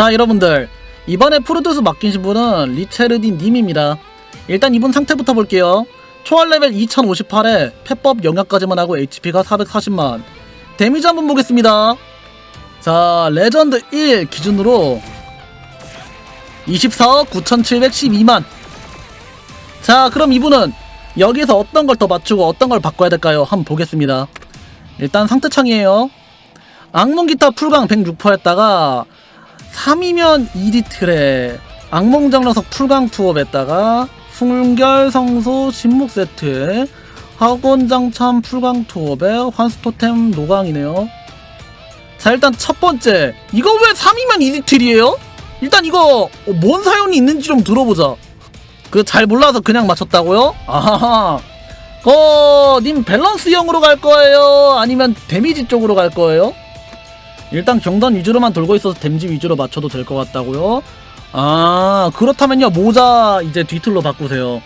자 여러분들. 이번에 프로듀스 맡기신 분은 리체르딘 님입니다. 일단 이분 상태부터 볼게요. 초월 레벨 2058에 펫법 영역까지만 하고 HP가 440만. 데미지 한번 보겠습니다. 자 레전드 1 기준으로 24억 9712만. 자 그럼 이분은 여기서 어떤 걸 더 맞추고 어떤 걸 바꿔야 될까요? 한번 보겠습니다. 일단 상태창이에요. 악몽 기타 풀강 106% 했다가 3이면 2리틀에 악몽장려석 풀강 투업했다가 순결 성소 신목 세트에 학원장참 풀강 투업에 환수토템 노강이네요. 자 일단 첫 번째 이거 왜 3이면 2리틀이에요? 일단 이거 뭔 사연이 있는지 좀 들어보자. 그 잘 몰라서 그냥 맞췄다고요? 아하하. 어, 님 밸런스 형으로 갈 거예요? 아니면 데미지 쪽으로 갈 거예요? 일단 경단 위주로만 돌고 있어서 댐지 위주로 맞춰도 될 것 같다고요? 아 그렇다면요. 모자 이제 뒤틀로 바꾸세요.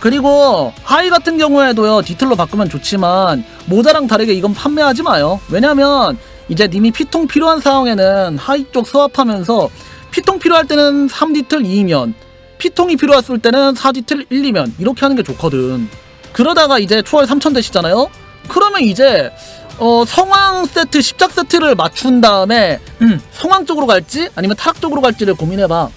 그리고 하이 같은 경우에도요. 뒤틀로 바꾸면 좋지만 모자랑 다르게 이건 판매하지 마요. 왜냐면 이제 님이 피통 필요한 상황에는 하이 쪽 스왑하면서 피통 필요할 때는 3디틀 2면 피통이 필요했을 때는 4디틀 1, 2면 이렇게 하는 게 좋거든. 그러다가 이제 초월 3000 되시잖아요? 그러면 이제 어, 성황 세트, 십작 세트를 맞춘 다음에 음, 성황 쪽으로 갈지 아니면 타락 쪽으로 갈지를 고민해봐.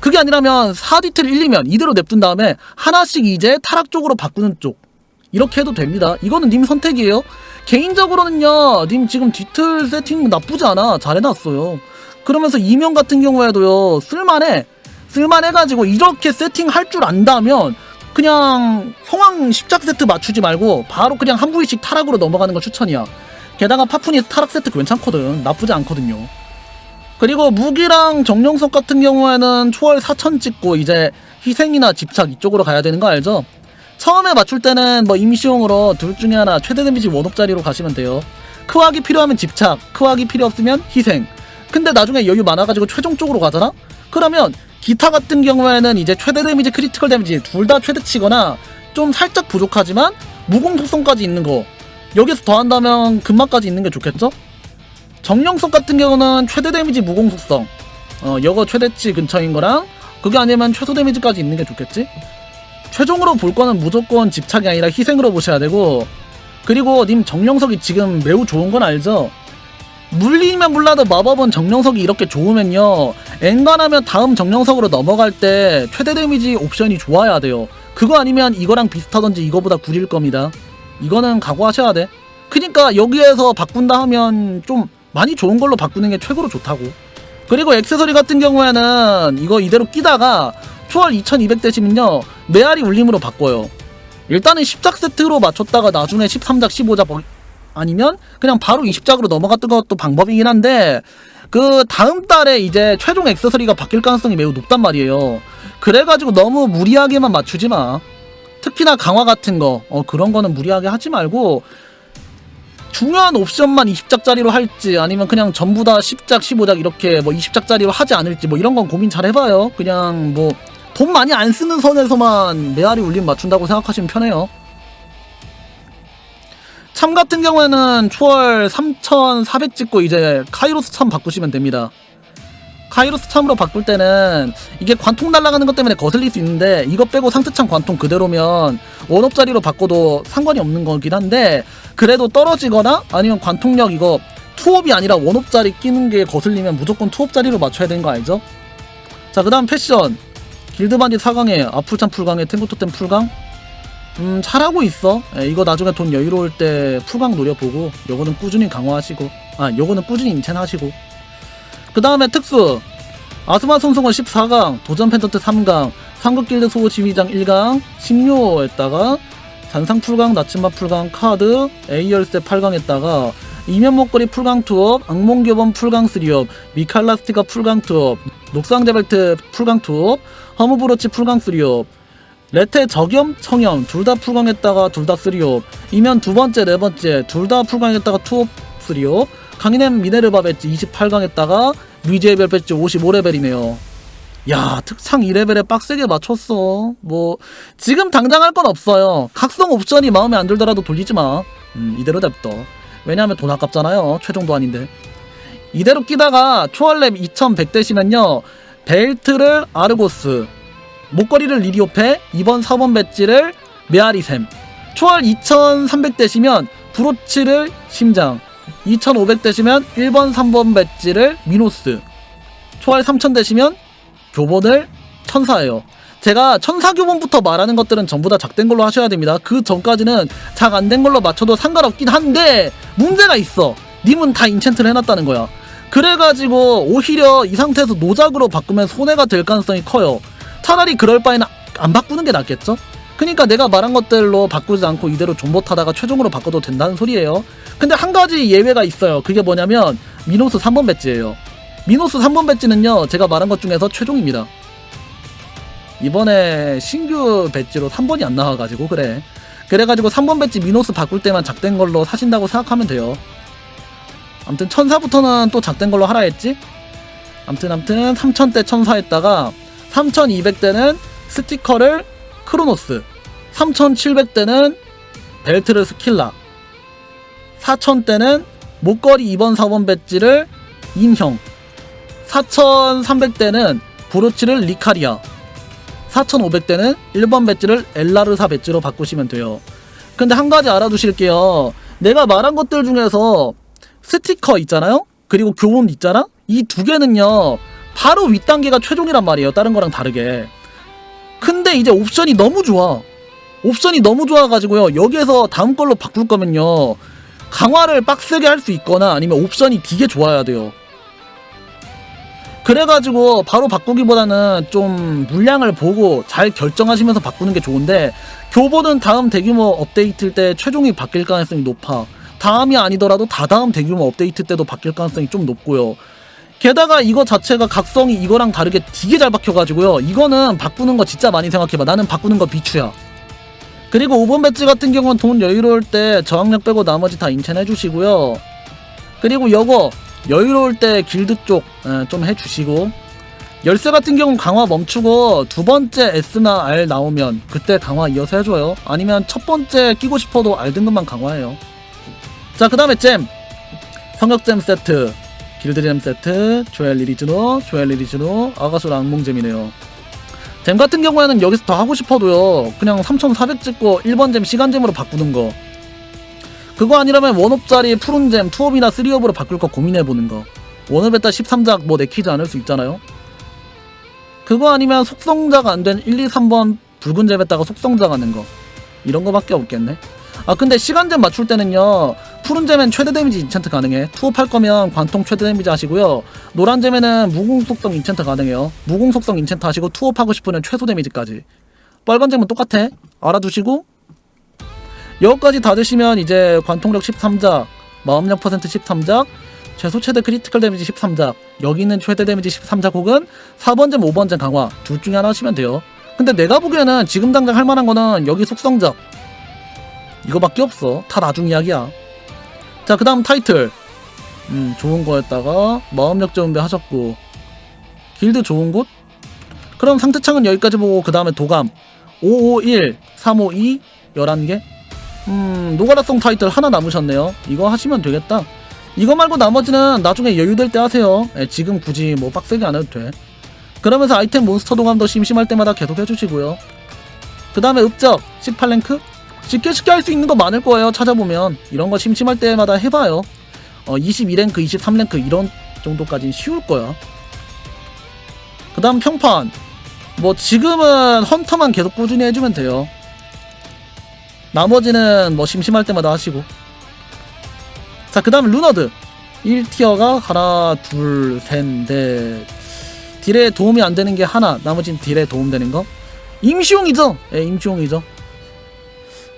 그게 아니라면 4디틀 1, 2면 이대로 냅둔 다음에 하나씩 이제 타락 쪽으로 바꾸는 쪽. 이렇게 해도 됩니다. 이거는 님 선택이에요. 개인적으로는요, 님 지금 뒤틀 세팅 나쁘지 않아. 잘 해놨어요. 그러면서 이면 같은 경우에도요, 쓸만해. 쓸만해가지고 이렇게 세팅할 줄 안다면 그냥 성황 십작 세트 맞추지 말고 바로 그냥 한 부위씩 타락으로 넘어가는 거 추천이야. 게다가 파푼이 타락 세트 괜찮거든. 나쁘지 않거든요. 그리고 무기랑 정령석 같은 경우에는 초월 4천 찍고 이제 희생이나 집착 이쪽으로 가야 되는 거 알죠? 처음에 맞출 때는 뭐 임시용으로 둘 중에 하나 최대 데미지 원업짜리로 가시면 돼요. 크왁이 필요하면 집착, 크왁이 필요 없으면 희생. 근데 나중에 여유 많아가지고 최종 쪽으로 가잖아? 그러면 기타 같은 경우에는 이제 최대 데미지, 크리티컬 데미지 둘 다 최대 치거나 좀 살짝 부족하지만 무공 속성까지 있는 거 여기서 더한다면 금마까지 있는 게 좋겠죠? 정령석 같은 경우는 최대 데미지 무공 속성 어 여거 최대치 근처인 거랑 그게 아니면 최소 데미지까지 있는 게 좋겠지? 최종으로 볼 거는 무조건 집착이 아니라 희생으로 보셔야 되고 그리고 님 정령석이 지금 매우 좋은 건 알죠? 물리면 몰라도 마법은 정령석이 이렇게 좋으면요. 엔간하면 다음 정령석으로 넘어갈 때 최대 데미지 옵션이 좋아야 돼요. 그거 아니면 이거랑 비슷하던지 이거보다 구릴 겁니다. 이거는 각오하셔야 돼. 그니까 여기에서 바꾼다 하면 좀 많이 좋은 걸로 바꾸는 게 최고로 좋다고. 그리고 액세서리 같은 경우에는 이거 이대로 끼다가 초월 2200 되시면요. 메아리 울림으로 바꿔요. 일단은 10작 세트로 맞췄다가 나중에 13작 15작 아니면 그냥 바로 20작으로 넘어갔던 것도 방법이긴 한데 그 다음 달에 이제 최종 액세서리가 바뀔 가능성이 매우 높단 말이에요. 그래가지고 너무 무리하게만 맞추지 마. 특히나 강화 같은 거, 어, 그런 거는 무리하게 하지 말고 중요한 옵션만 20작짜리로 할지 아니면 그냥 전부 다 10작, 15작 이렇게 뭐 20작짜리로 하지 않을지 뭐 이런 건 고민 잘 해봐요. 그냥 뭐 돈 많이 안 쓰는 선에서만 메아리 울림 맞춘다고 생각하시면 편해요. 참 같은 경우에는 초월 3400 찍고 이제 카이로스 참 바꾸시면 됩니다. 카이로스 참으로 바꿀 때는 이게 관통 날아가는 것 때문에 거슬릴 수 있는데 이거 빼고 상태창 관통 그대로면 원업짜리로 바꿔도 상관이 없는 거긴 한데 그래도 떨어지거나 아니면 관통력 이거 투업이 아니라 원업짜리 끼는 게 거슬리면 무조건 투업짜리로 맞춰야 되는 거 알죠? 자 그 다음 패션 길드반디 4강에 아풀참 풀강에 탱고토템 풀강 음 잘하고 있어. 예, 이거 나중에 돈 여유로울 때 풀강 노려보고 요거는 꾸준히 강화하시고 아 요거는 꾸준히 인챈하시고. 그 다음에 특수. 아스마 손성원 14강 도전 펜턴트 3강 상극길드 소호 지휘장 1강 심료했다가 잔상 풀강 나침반 풀강 카드 A열쇠 8강 했다가 이면 목걸이 풀강 투업 악몽 교범 풀강 3업 미칼라스티가 풀강 투업 녹상데벨트 풀강 투업 허무브로치 풀강 3업 레테 저겸 청염 둘 다 풀강했다가 둘 다 쓰리옵 이면 두 번째 네 번째 둘 다 풀강했다가 투옵 쓰리옵 강인햄 미네르바 배지 28강 했다가 미제별 배지 55레벨이네요. 야 특창 2레벨에 빡세게 맞췄어. 뭐 지금 당장 할 건 없어요. 각성 옵션이 마음에 안 들더라도 돌리지 마. 음, 이대로 냅둬. 왜냐하면 돈 아깝잖아요. 최종도 아닌데. 이대로 끼다가 초월랩 2100 되시면요 벨트를 아르고스 목걸이를 리리오페 2번 4번 배지를 메아리샘. 초월 2300 되시면 브로치를 심장. 2500 되시면 1번 3번 배지를 미노스. 초월 3000 되시면 교본을 천사예요. 제가 천사 교본부터 말하는 것들은 전부 다 작된 걸로 하셔야 됩니다. 그 전까지는 작 안 된 걸로 맞춰도 상관없긴 한데 문제가 있어. 님은 다 인챈트를 해놨다는 거야. 그래가지고 오히려 이 상태에서 노작으로 바꾸면 손해가 될 가능성이 커요 차라리 그럴 바에는 안 바꾸는 게 낫겠죠? 그러니까 내가 말한 것들로 바꾸지 않고 이대로 존버 타다가 최종으로 바꿔도 된다는 소리예요. 근데 한 가지 예외가 있어요. 그게 뭐냐면 미노스 3번 배지예요. 미노스 3번 배지는요. 제가 말한 것 중에서 최종입니다. 이번에 신규 배지로 3번이 안 나와가지고 그래. 그래가지고 3번 배지 미노스 바꿀 때만 작된 걸로 사신다고 생각하면 돼요. 암튼 천사부터는 또 작된 걸로 하라 했지? 암튼 암튼 3000대 천사 했다가 3200대는 스티커를 크로노스 3700대는 벨트를 스킬라 4000대는 목걸이 2번 4번 배지를 인형 4300대는 브로치를 리카리아 4500대는 1번 배지를 엘라르사 배지로 바꾸시면 돼요. 근데 한 가지 알아두실게요. 내가 말한 것들 중에서 스티커 있잖아요? 그리고 교본 있잖아? 이 두 개는요 바로 윗단계가 최종이란 말이에요 다른 거랑 다르게 근데 이제 옵션이 너무 좋아. 옵션이 너무 좋아가지고요. 여기에서 다음 걸로 바꿀 거면요. 강화를 빡세게 할 수 있거나 아니면 옵션이 되게 좋아야 돼요. 그래가지고 바로 바꾸기보다는 좀 물량을 보고 잘 결정하시면서 바꾸는 게 좋은데 교보는 다음 대규모 업데이트 때 최종이 바뀔 가능성이 높아. 다음이 아니더라도 다다음 대규모 업데이트 때도 바뀔 가능성이 좀 높고요. 게다가 이거 자체가 각성이 이거랑 다르게 되게 잘 박혀가지고요. 이거는 바꾸는 거 진짜 많이 생각해봐. 나는 바꾸는 거 비추야. 그리고 5번 배지 같은 경우는 돈 여유로울 때 저항력 빼고 나머지 다 인챈 해주시고요. 그리고 요거 여유로울 때 길드 쪽 좀 해주시고 열쇠 같은 경우는 강화 멈추고 두 번째 S나 R 나오면 그때 강화 이어서 해줘요. 아니면 첫 번째 끼고 싶어도 R 등급만 강화해요. 자, 그 다음에 잼. 성역잼 세트. 길드잼 세트, 조엘 리리즈노, 조엘 리리즈노, 아가수라 악몽잼이네요. 잼 같은 경우에는 여기서 더 하고 싶어도요. 그냥 3400 찍고 1번 잼 시간잼으로 바꾸는 거. 그거 아니라면 원업짜리 푸른 잼 투업이나 쓰리업으로 바꿀 거 고민해보는 거. 원업에다 13작 뭐 내키지 않을 수 있잖아요. 그거 아니면 속성작 안된 1, 2, 3번 붉은 잼에다가 속성작 하는 거. 이런 거밖에 없겠네. 아 근데 시간잼 맞출 때는요 푸른 잼엔 최대 데미지 인챈트 가능해. 투업할 거면 관통 최대 데미지 하시고요. 노란 잼에는 무공 속성 인챈트 가능해요. 무공 속성 인챈트 하시고 투업하고 싶으면 최소 데미지까지. 빨간 잼은 똑같아. 알아두시고. 여기까지 다 드시면 이제 관통력 13작 마음력 퍼센트 13작 최소 최대 크리티컬 데미지 13작 여기 있는 최대 데미지 13작 혹은 4번잼 5번잼 강화. 둘 중에 하나 하시면 돼요. 근데 내가 보기에는 지금 당장 할 만한 거는 여기 속성작 이거밖에 없어. 다 나중 이야기야. 자, 그 다음 타이틀. 음, 좋은 거였다가, 마음력 정배 하셨고, 길드 좋은 곳? 그럼 상태창은 여기까지 보고, 그 다음에 도감. 551, 352, 11개? 음, 노가다성 타이틀 하나 남으셨네요. 이거 하시면 되겠다. 이거 말고 나머지는 나중에 여유될 때 하세요. 예, 지금 굳이 뭐 빡세게 안 해도 돼. 그러면서 아이템 몬스터 도감도 심심할 때마다 계속 해주시고요. 그 다음에 읍적, 18랭크? 쉽게 쉽게 할 수 있는 거 많을 거예요. 찾아보면 이런 거 심심할 때마다 해봐요. 어, 22랭크, 23랭크 이런 정도까지는 쉬울 거야. 그 다음 평판. 뭐 지금은 헌터만 계속 꾸준히 해주면 돼요. 나머지는 뭐 심심할 때마다 하시고. 자, 그 다음 루너드. 1티어가 하나, 둘, 셋, 넷. 딜에 도움이 안 되는 게 하나, 나머지는 딜에 도움되는 거. 임시용이죠. 예, 임시용이죠.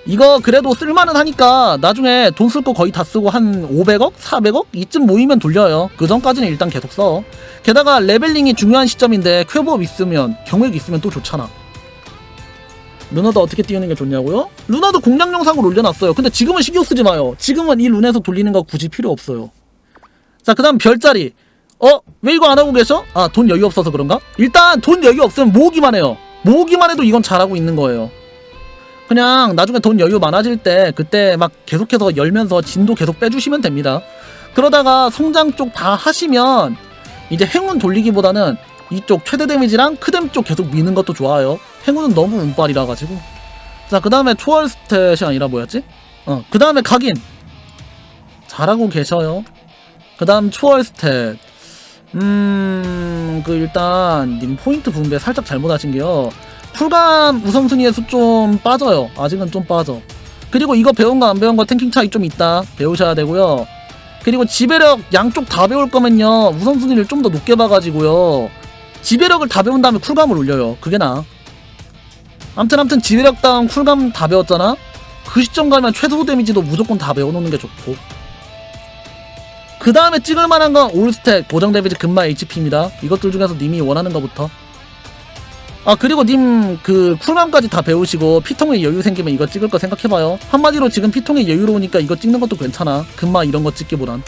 이거 그래도 쓸만은 하니까 나중에 돈 쓸 거 거의 다 쓰고 한 500억? 400억? 이쯤 모이면 돌려요. 그 전까지는 일단 계속 써. 게다가 레벨링이 중요한 시점인데 쾌법 있으면 경획 있으면 또 좋잖아. 루나도 어떻게 띄우는 게 좋냐고요? 루나도 공략 영상을 올려놨어요. 근데 지금은 신경 쓰지 마요. 지금은 이 룬에서 돌리는 거 굳이 필요 없어요. 자, 그 다음 별자리. 어? 왜 이거 안 하고 계셔? 아, 돈 여유 없어서 그런가? 일단 돈 여유 없으면 모으기만 해요. 모으기만 해도 이건 잘하고 있는 거예요. 그냥 나중에 돈 여유 많아질 때 그때 막 계속해서 열면서 진도 계속 빼주시면 됩니다. 그러다가 성장 쪽 다 하시면 이제 행운 돌리기보다는 이쪽 최대 데미지랑 크뎀 쪽 계속 미는 것도 좋아요. 행운은 너무 운빨이라 가지고. 자, 그 다음에 초월 스탯이 아니라 뭐였지? 어, 그 다음에 각인. 잘하고 계셔요. 그 다음 초월 스탯. 음, 그 일단 님 포인트 분배 살짝 잘못하신 게요. 풀감 우선순위에서 좀 빠져요. 아직은 좀 빠져. 그리고 이거 배운 거 안 배운 거 탱킹 차이 좀 있다. 배우셔야 되고요. 그리고 지배력 양쪽 다 배울 거면요. 우선순위를 좀 더 높게 봐가지고요. 지배력을 다 배운 다음에 쿨감을 올려요. 그게 나아. 암튼 암튼 지배력 다음 쿨감 다 배웠잖아? 그 시점 가면 최소 데미지도 무조건 다 배워놓는 게 좋고. 그 다음에 찍을 만한 건 올스택, 고정 데미지 금마 HP입니다. 이것들 중에서 님이 원하는 거부터. 아, 그리고 님 그 쿨감까지 다 배우시고 피통에 여유 생기면 이거 찍을 거 생각해봐요. 한마디로 지금 피통에 여유로우니까 이거 찍는 것도 괜찮아. 금마 이런 거 찍기보단.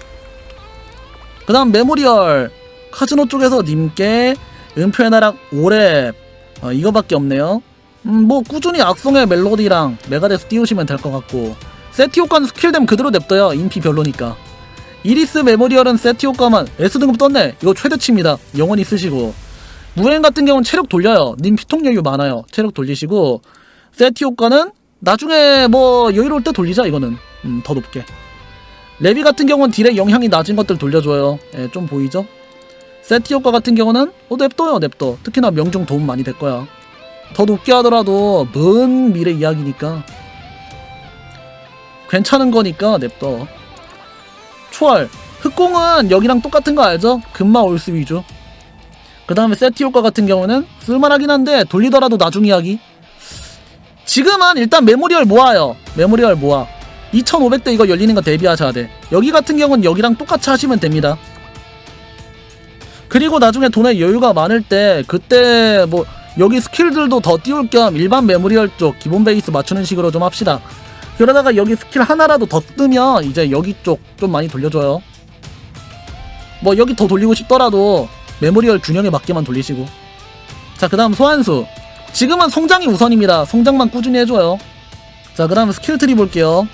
그 다음 메모리얼. 카지노 쪽에서 님께 은표의 나락 5렙. 어, 이거밖에 없네요. 음, 뭐 꾸준히 악성의 멜로디랑 메가데스 띄우시면 될 것 같고 세티 효과는 스킬댐 그대로 냅둬요 인피 별로니까 이리스 메모리얼은 세티 효과만 S등급 떴네 이거 최대치입니다 영원히 쓰시고 무행 같은 경우는 체력 돌려요. 님 피통 여유 많아요. 체력 돌리시고 세티 효과는 나중에 뭐 여유로울 때 돌리자 이거는. 음, 더 높게. 레비 같은 경우는 딜에 영향이 낮은 것들 돌려줘요. 예, 좀 보이죠? 세티 효과 같은 경우는 어 냅둬요 냅둬. 특히나 명중 도움 많이 될 거야. 더 높게 하더라도 먼 미래 이야기니까. 괜찮은 거니까 냅둬. 초월. 흑공은 여기랑 똑같은 거 알죠? 금마 올스 위주 그 다음에 세티 효과 같은 경우는 쓸만하긴 한데 돌리더라도 나중 이야기. 지금은 일단 메모리얼 모아요. 메모리얼 모아. 2500대 이거 열리는 거 대비하셔야 돼. 여기 같은 경우는 여기랑 똑같이 하시면 됩니다. 그리고 나중에 돈에 여유가 많을 때 그때 뭐 여기 스킬들도 더 띄울 겸 일반 메모리얼 쪽 기본 베이스 맞추는 식으로 좀 합시다. 그러다가 여기 스킬 하나라도 더 뜨면 이제 여기 쪽 좀 많이 돌려줘요. 뭐 여기 더 돌리고 싶더라도 메모리얼 균형에 맞게만 돌리시고. 자, 그 다음 소환수. 지금은 성장이 우선입니다. 성장만 꾸준히 해줘요. 자, 그 다음 스킬 트리 볼게요.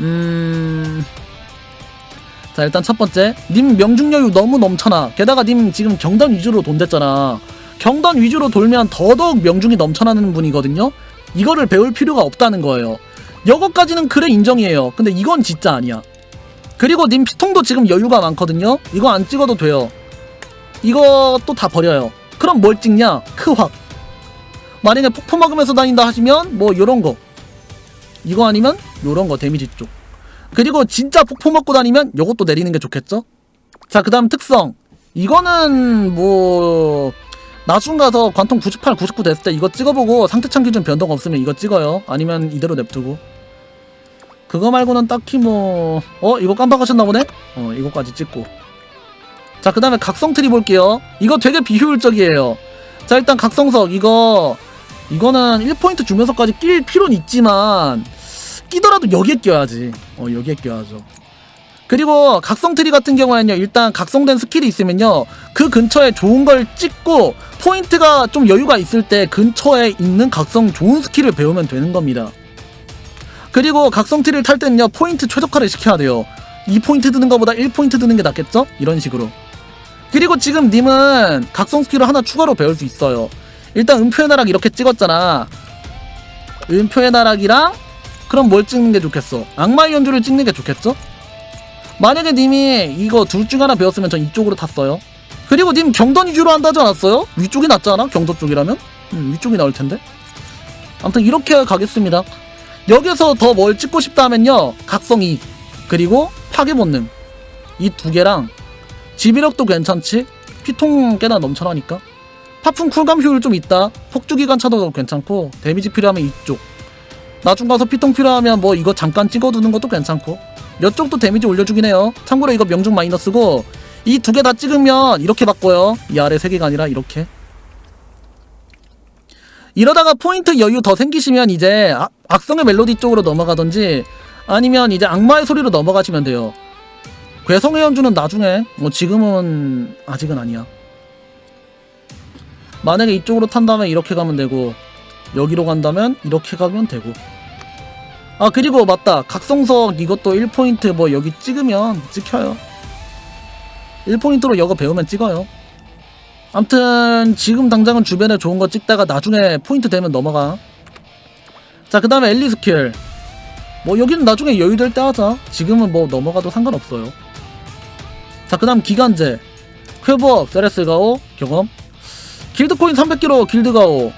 음. 자, 일단 첫 번째. 님 명중 여유 너무 넘쳐나. 게다가 님 지금 경단 위주로 돈 됐잖아. 경단 위주로 돌면 더더욱 명중이 넘쳐나는 분이거든요. 이거를 배울 필요가 없다는 거예요. 여거까지는 그래 인정이에요. 근데 이건 진짜 아니야. 그리고 님 피통도 지금 여유가 많거든요. 이거 안 찍어도 돼요. 이것도 다 버려요. 그럼 뭘 찍냐? 크확. 만약에 폭포 먹으면서 다닌다 하시면 뭐 요런 거. 이거 아니면 요런 거 데미지 쪽. 그리고 진짜 폭포 먹고 다니면 요것도 내리는 게 좋겠죠? 자, 그 다음 특성. 이거는 뭐 나중 가서 관통 98, 99 됐을 때 이거 찍어보고 상태창 기준 변동 없으면 이거 찍어요. 아니면 이대로 냅두고. 그거 말고는 딱히 뭐, 어? 이거 깜빡하셨나 보네? 어, 이거까지 찍고. 자, 그 다음에 각성 트리 볼게요. 이거 되게 비효율적이에요. 자, 일단 각성석, 이거, 이거는 1포인트 주면서까지 낄 필요는 있지만, 끼더라도 여기에 껴야지. 어, 여기에 껴야죠. 그리고 각성 트리 같은 경우에는요 일단 각성된 스킬이 있으면요 그 근처에 좋은 걸 찍고 포인트가 좀 여유가 있을 때 근처에 있는 각성 좋은 스킬을 배우면 되는 겁니다 그리고 각성 트리를 탈 때는요 포인트 최적화를 시켜야 돼요 2포인트 드는 것보다 1포인트 드는 게 낫겠죠? 이런 식으로 그리고 지금 님은 각성 스킬을 하나 추가로 배울 수 있어요 일단 은표의 나락 이렇게 찍었잖아 은표의 나락이랑 그럼 뭘 찍는 게 좋겠어 악마의 연주를 찍는 게 좋겠죠? 만약에 님이 이거 둘 중 하나 배웠으면 전 이쪽으로 탔어요. 그리고 님 경던 위주로 한다지 않았어요? 위쪽이 낫지 않아? 경도 쪽이라면? 음, 위쪽이 나올 텐데. 아무튼 이렇게 가겠습니다. 여기서 더 뭘 찍고 싶다 하면요. 각성 2 그리고 파괴 본능 이 두 개랑 지비력도 괜찮지? 피통 꽤나 넘쳐나니까. 파풍 쿨감 효율 좀 있다. 폭주기관 차도 괜찮고 데미지 필요하면 이쪽. 나중 가서 피통 필요하면 뭐 이거 잠깐 찍어두는 것도 괜찮고 이쪽도 데미지 올려주긴 해요. 참고로 이거 명중 마이너스고 이 두 개 다 찍으면 이렇게 바꿔요. 이 아래 세 개가 아니라 이렇게. 이러다가 포인트 여유 더 생기시면 이제 아- 악성의 멜로디 쪽으로 넘어가든지 아니면 이제 악마의 소리로 넘어가시면 돼요. 괴성의 연주는 나중에. 뭐 지금은 아직은 아니야. 만약에 이쪽으로 탄다면 이렇게 가면 되고 여기로 간다면 이렇게 가면 되고. 아 그리고 맞다. 각성석 이것도 1포인트 뭐 여기 찍으면 찍혀요. 1포인트로 이거 배우면 찍어요. 암튼 지금 당장은 주변에 좋은 거 찍다가 나중에 포인트 되면 넘어가. 자 그 다음에 엘리 스킬. 뭐 여기는 나중에 여유될 때 하자. 지금은 뭐 넘어가도 상관없어요 자 그 다음 기간제. 쾌부업 세레스 가오 경험. 길드코인 300kg 길드 가오.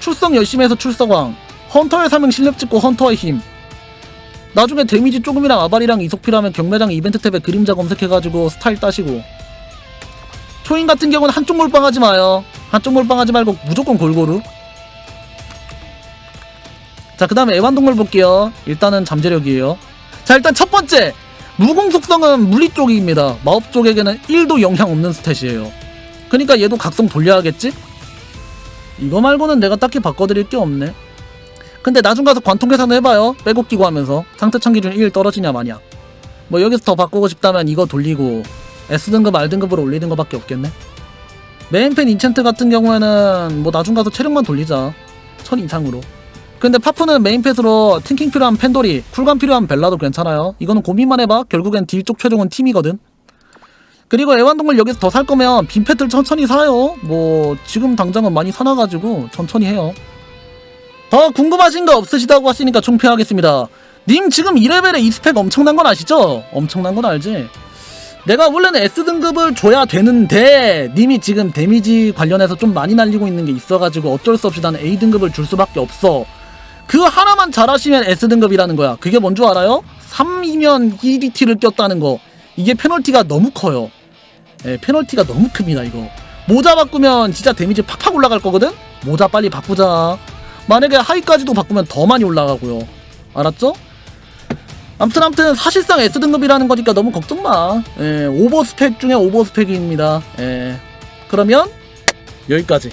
출석 열심히 해서 출석왕. 헌터의 사명 실력 찍고 헌터의 힘. 나중에 데미지 조금이랑 아발이랑 이속 필요하면 경매장 이벤트 탭에 그림자 검색해가지고 스타일 따시고. 초인 같은 경우는 한쪽 몰빵하지 마요. 한쪽 몰빵하지 말고 무조건 골고루. 자 그 다음에 애완동물 볼게요. 일단은 잠재력이에요. 자 일단 첫 번째 무공 속성은 물리 쪽입니다. 마법 쪽에게는 1도 영향 없는 스탯이에요. 그러니까 얘도 각성 돌려야겠지? 이거 말고는 내가 딱히 바꿔드릴 게 없네. 근데 나중 가서 관통 계산을 해봐요. 빼고 끼고 하면서. 상태 창 기준 1 떨어지냐 마냐. 뭐 여기서 더 바꾸고 싶다면 이거 돌리고 S등급 R등급으로 올리는 거밖에 없겠네. 메인펜 인챈트 같은 경우에는 뭐 나중 가서 체력만 돌리자. 1000 이상으로 근데 파프는 메인펫으로 팅킹 필요한 펜돌이 쿨감 필요한 벨라도 괜찮아요. 이거는 고민만 해봐. 결국엔 딜 쪽 최종은 팀이거든. 그리고 애완동물 여기서 더 살 거면 빈펫을 천천히 사요. 뭐 지금 당장은 많이 사놔가지고 천천히 해요. 더 궁금하신 거 없으시다고 하시니까 총평하겠습니다. 님 지금 2레벨에 2스펙 엄청난 건 아시죠? 엄청난 건 알지? 내가 원래는 S등급을 줘야 되는데 님이 지금 데미지 관련해서 좀 많이 날리고 있는 게 있어가지고 어쩔 수 없이 나는 A등급을 줄 수밖에 없어 그 하나만 잘하시면 S등급이라는 거야. 그게 뭔 줄 알아요? 3이면 EDT를 꼈다는 거. 이게 페널티가 너무 커요. 예, 페널티가 너무 큽니다 이거. 모자 바꾸면 진짜 데미지 팍팍 올라갈 거거든? 모자 빨리 바꾸자. 만약에 하이까지도 바꾸면 더 많이 올라가고요. 알았죠? 암튼 암튼 사실상 S등급이라는 거니까 너무 걱정 마. 예, 오버 스펙 중에 오버 스펙입니다. 예, 그러면 여기까지